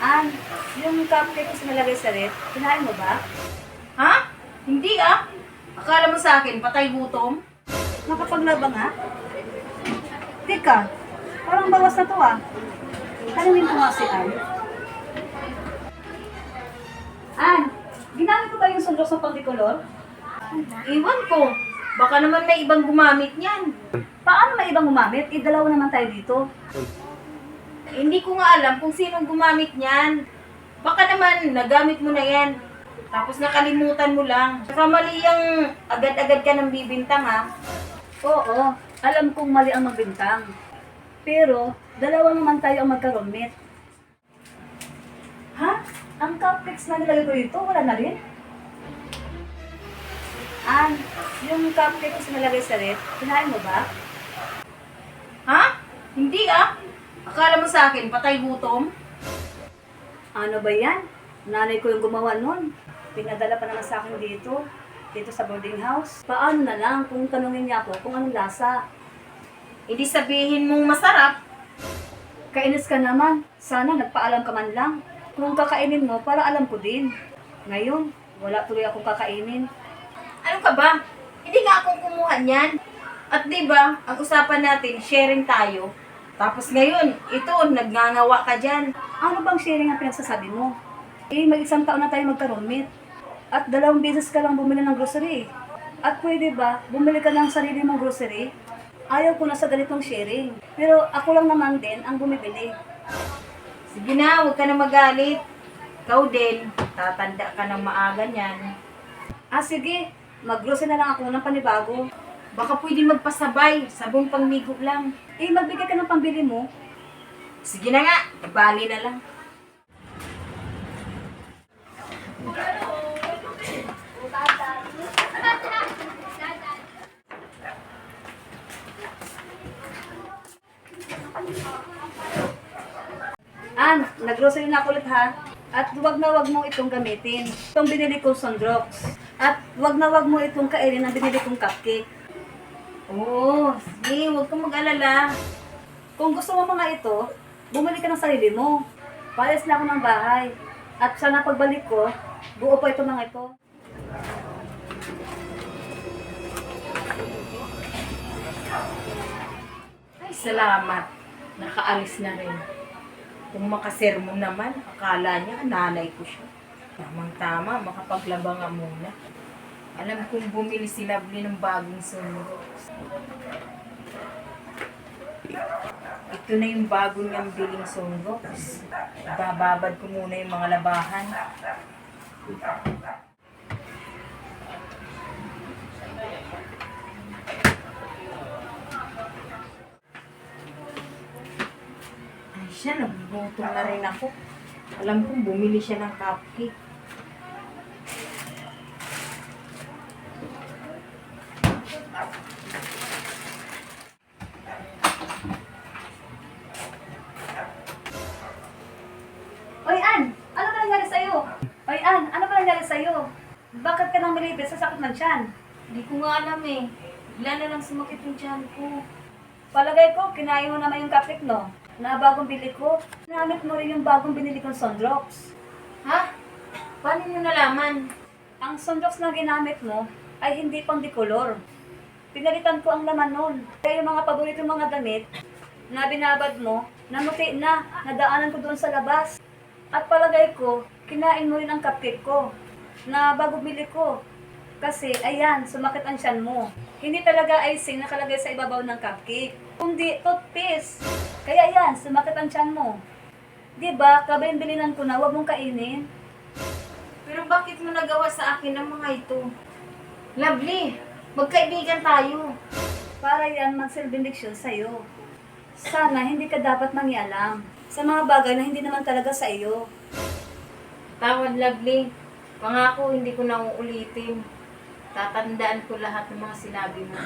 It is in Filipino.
An, yung cupcake ko sinalagay sa ref, kinain mo ba? Ha? Hindi ah. Akala mo sa akin, patay gutom? Nakapaglaba nga? Teka, parang bawas na to ah. Tanungin ko nga si An. An, ginamit ko ba yung sundos ng pagdikolor? Iwan ko. Baka naman may ibang gumamit niyan. Paano may ibang gumamit? Eh, dalawa naman tayo dito. Hindi ko nga alam kung sinong gumamit niyan. Baka naman, nagamit mo na yan. Tapos nakalimutan mo lang. Saka mali yung agad-agad ka ng bibintang ha. Oo, alam kong mali ang magbintang. Pero, dalawa naman tayo ang magka-roommate. Ha? Ang cupcakes na nilagay ko dito, wala na rin? An, yung cupcake ko sinalagay sa ref, kinain mo ba? Ha? Hindi ah. Akala mo sa akin, patay gutom? Ano ba yan? Nanay ko yung gumawa nun. Pinadala pa naman sa akin dito, dito sa boarding house. Paano na lang kung tanungin niya ako kung anong lasa? Hindi sabihin mong masarap. Kainis ka naman. Sana nagpaalam ka man lang. Kung kakainin mo, para alam ko din. Ngayon, wala tuloy akong kakainin. Ano ka ba? Hindi nga akong kumuha niyan. At di ba, ang usapan natin, sharing tayo. Tapos ngayon, ito, nagngangawa ka dyan. Ano bang sharing ang pinagsasabi mo? Eh, mag-isang taon na tayo magka-roommate. At dalawang beses ka lang bumili ng grocery. At pwede ba, bumili ka ng sarili mong grocery? Ayaw ko na sa ganitong sharing. Pero ako lang naman din ang bumibili. Sige na, huwag ka na magalit. Ikaw din, tatanda ka ng maaga niyan. Ah, sige. Mag-grocery na lang ako ng panibago. Baka pwede magpasabay, sabong pangmigo lang. Eh, magbigay ka ng pambili mo. Sige na nga, bali na lang. An, nag-grocery na ako ulit ha. At wag na wag mo itong gamitin. Itong binili kong Sondrox. At wag na wag mo itong kainin ang binili kong cupcake. Oo, sige, huwag kang mag-alala. Kung gusto mo mga ito, bumili ka ng sarili mo. Pares na ako ng bahay. At sana pagbalik ko, buo pa ito mga ito. Ay, salamat. Nakaalis na rin. Kung makasermon naman, akala niya nanay ko siya. Tamang-tama, makapaglaba nga muna. Alam kong bumili si Lovely ng bagong sundo. Ito na yung bago niyang biling sunrox. Bababad ko muna yung mga labahan. Ay siya, nagugutom na rin ako. Alam kong bumili siya ng cupcake. Oy, An! Ano ba nangyari sa'yo? Oy, An! Ano ba nangyari sa'yo? Bakit ka nang malibit sa sakit ng tiyan? Hindi ko nga alam eh. Bigla na lang sumakit yung tiyan ko. Palagay ko, kinain mo naman yung cupcake, no? Na bagong bili ko. Namit mo rin yung bagong binili kong Sondrox. Ha? Paano nyo nalaman? Ang Sondrox na ginamit mo ay hindi pang dikolor. Pinalitan ko ang laman nun. Kaya yung mga paborito mga damit na binabad mo, namuti na, nadaanan ko doon sa labas. At palagay ko, kinain mo rin ang cupcake ko na bago bili ko. Kasi, ayan, sumakit ang tiyan mo. Hindi talaga icing nakalagay sa ibabaw ng cupcake. Kundi toothpaste. Kaya yan, sumakit ang tiyan mo. Di ba, kabilin-bilinan ko na, huwag mong kainin. Pero bakit mo nagawa sa akin ang mga ito? Lovely, magkaibigan tayo. Para yan magsilbing leksyon sa'yo. Sana hindi ka dapat mangialam sa mga bagay na hindi naman talaga sa iyo. Tawad, Lovely. Pangako, hindi ko na uulitin. Tatandaan ko lahat ng mga sinabi mo.